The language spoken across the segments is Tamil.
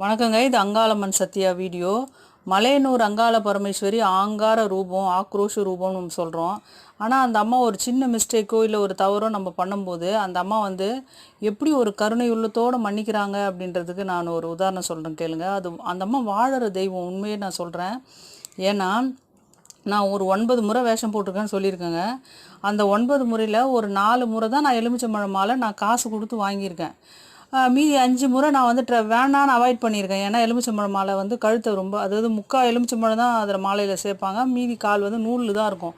வணக்கங்க இது அங்காளம்மன் சத்யா வீடியோ. மலையனூர் அங்காள பரமேஸ்வரி ஆங்கார ரூபம் ஆக்ரோஷ ரூபம்னு நம்ம சொல்கிறோம் ஆனால் அந்த அம்மா ஒரு சின்ன மிஸ்டேக்கோ இல்லை ஒரு தவறோ நம்ம பண்ணும்போது அந்த அம்மா வந்து எப்படி ஒரு கருணை உள்ளத்தோடு மன்னிக்கிறாங்க அப்படின்றதுக்கு நான் ஒரு உதாரணம் சொல்கிறேன் கேளுங்க. அது அந்த அம்மா வாழற தெய்வம் உண்மையே நான் சொல்கிறேன் ஏன்னா நான் ஒரு ஒன்பது முறை வேஷம் போட்டிருக்கேன்னு சொல்லியிருக்கேங்க. அந்த ஒன்பது முறையில் ஒரு நாலு முறை தான் நான் எலுமிச்சம்பழம் மாலை நான் காசு கொடுத்து வாங்கியிருக்கேன். மீதி அஞ்சு முறை நான் வந்து ட்ர வேணான்னு அவாய்ட் பண்ணியிருக்கேன். ஏன்னா எலுமிச்சம்பழம் மாலை வந்து கழுத்தை ரொம்ப அதாவது முக்கால் எலுமிச்சம்பழம் தான் அதில் மாலையில் சேர்ப்பாங்க. மீதி கால் வந்து நூலில் தான் இருக்கும்.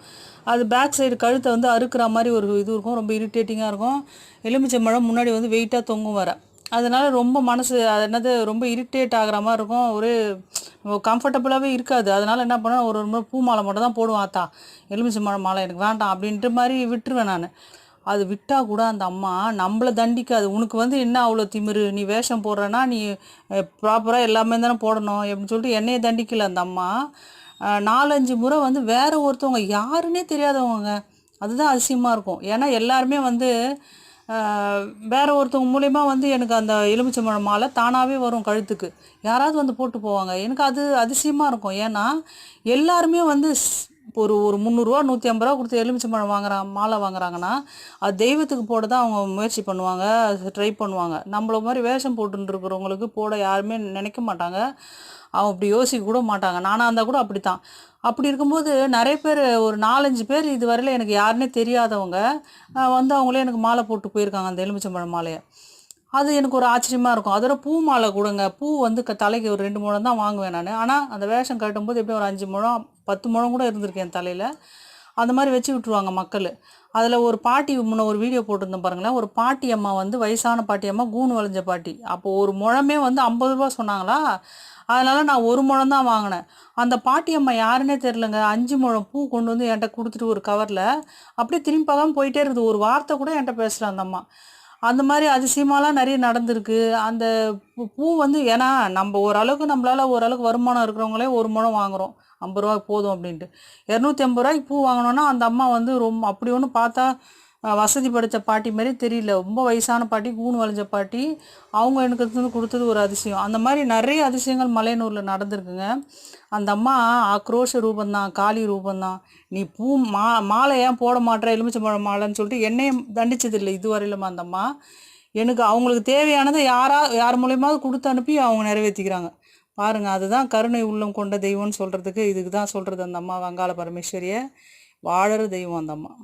அது பேக் சைடு கழுத்தை வந்து அறுக்கிற மாதிரி ஒரு இது இருக்கும். ரொம்ப இரிட்டேட்டிங்காக இருக்கும். எலுமிச்சம்பழம் முன்னாடி வந்து வெயிட்டாக தொங்கும் வர. அதனால் ரொம்ப மனசு அது என்னது ரொம்ப இரிட்டேட் ஆகிற மாதிரி இருக்கும். ஒரு கம்ஃபர்டபுளாகவே இருக்காது. அதனால் என்ன பண்ணேன் ஒரு ஒரு முறை பூ மாலை மட்டும் தான் போடுவான். ஆத்தா எலுமிச்சம்பழம் மாலை எனக்கு வேண்டாம் அப்படின்ட்டு மாதிரி விட்டுருவேன் நான். அது விட்டால் கூட அந்த அம்மா நம்மளை தண்டிக்காது. உனக்கு வந்து என்ன அவ்வளோ திமிரு? நீ வேஷம் போடுறேன்னா நீ ப்ராப்பராக எல்லாமே தானே போடணும் அப்படின்னு சொல்லிட்டு என்னையே தண்டிக்கல அந்த அம்மா. நாலஞ்சு முறை வந்து வேறு ஒருத்தவங்க யாருன்னே தெரியாதவங்க. அதுதான் அதிசயமாக இருக்கும். ஏன்னா எல்லாருமே வந்து வேற ஒருத்தவங்க மூலயமா வந்து எனக்கு அந்த எலுமிச்சம்பழம் மாலை தானாகவே வரும் கழுத்துக்கு. யாராவது வந்து போட்டு போவாங்க. எனக்கு அது அதிசயமாக இருக்கும். ஏன்னா எல்லாருமே வந்து இப்போ ஒரு ஒரு முந்நூறுரூவா நூற்றி ஐம்பது ரூபா கொடுத்து எலுமிச்சம்பழம் வாங்குறாங்க மாலை வாங்குறாங்கன்னா அது தெய்வத்துக்கு போட தான் அவங்க முயற்சி பண்ணுவாங்க ட்ரை பண்ணுவாங்க. நம்மள மாதிரி வேஷம் போட்டுன்னு இருக்கிறவங்களுக்கு போட யாருமே நினைக்க மாட்டாங்க. அவங்க அப்படி யோசிக்க கூட மாட்டாங்க. நானாக இருந்தால் கூட அப்படி தான் அப்படி இருக்கும்போது நிறைய பேர் ஒரு நாலஞ்சு பேர் இதுவரையில் எனக்கு யாருன்னே தெரியாதவங்க வந்து அவங்களே எனக்கு மாலை போட்டு போயிருக்காங்க அந்த எலுமிச்சம்பழம் மாலையை. அது எனக்கு ஒரு ஆச்சரியமாக இருக்கும். அதோட பூ மாலை கொடுங்க. பூ வந்து க தலைக்கு ஒரு ரெண்டு முழம் தான் வாங்குவேன் நான். ஆனால் அந்த வேஷம் கட்டும்போது எப்படியும் ஒரு அஞ்சு முழம் பத்து முழம் கூட இருந்திருக்கு என் தலையில். அந்த மாதிரி வச்சு விட்ருவாங்க மக்கள். அதில் ஒரு பாட்டி முன்ன ஒரு வீடியோ போட்டிருந்தேன் பாருங்களேன். ஒரு பாட்டி அம்மா வந்து வயசான பாட்டி அம்மா கூணு வளைஞ்ச பாட்டி. அப்போது ஒரு முழமே வந்து ஐம்பது ரூபா சொன்னாங்களா? அதனால் நான் ஒரு முழம் தான் வாங்கினேன். அந்த பாட்டி அம்மா யாருன்னே தெரிலங்க அஞ்சு முழம் பூ கொண்டு வந்து என்கிட்ட கொடுத்துட்டு ஒரு கவரில் அப்படியே திரும்பி பார்க்காம போயிட்டே இருக்குது. ஒரு வார்த்தை கூட என்கிட்ட பேசல அந்த அம்மா. அந்த மாதிரி அதிசயமாலாம் நிறைய நடந்திருக்கு. அந்த பூ- பூ வந்து ஏன்னா நம்ம ஓரளவுக்கு நம்மளால ஓரளவுக்கு வருமானம் இருக்கிறவங்களே ஒரு முழம் வாங்குறோம். ஐம்பது ரூபா போதும் அப்படின்ட்டு. இரநூத்தி ஐம்பது ரூபாய்க்கு பூ வாங்கினோன்னா அந்த அம்மா வந்து ரொம்ப அப்படி ஒன்று பார்த்தா வசதி படைத்த பாட்டி மாதிரி தெரியல. ரொம்ப வயசான பாட்டி கூணு வளைஞ்ச பாட்டி. அவங்க எனக்கு வந்து கொடுத்தது ஒரு அதிசயம். அந்த மாதிரி நிறைய அதிசயங்கள் மலையனூரில் நடந்திருக்குங்க. அந்த அம்மா ஆக்ரோஷ ரூபந்தான் காளி ரூபந்தான் நீ பூ மா மாலை ஏன் போட மாட்டேற? எலுமிச்சம்பழம் மாலைன்னு சொல்லிட்டு என்னையும் தண்டிச்சதில்லை இதுவரையிலுமா அந்த அம்மா. எனக்கு அவங்களுக்கு தேவையானதை யாரா யார் மூலயமாவது கொடுத்து அனுப்பி அவங்க நிறைவேற்றிக்கிறாங்க பாருங்கள் அதுதான் கருணை உள்ளம் கொண்ட தெய்வம்னு சொல்கிறதுக்கு இதுக்கு தான் சொல்கிறது அந்த அம்மா வங்காள பரமேஸ்வரியை. வாழற தெய்வம் அந்த அம்மா.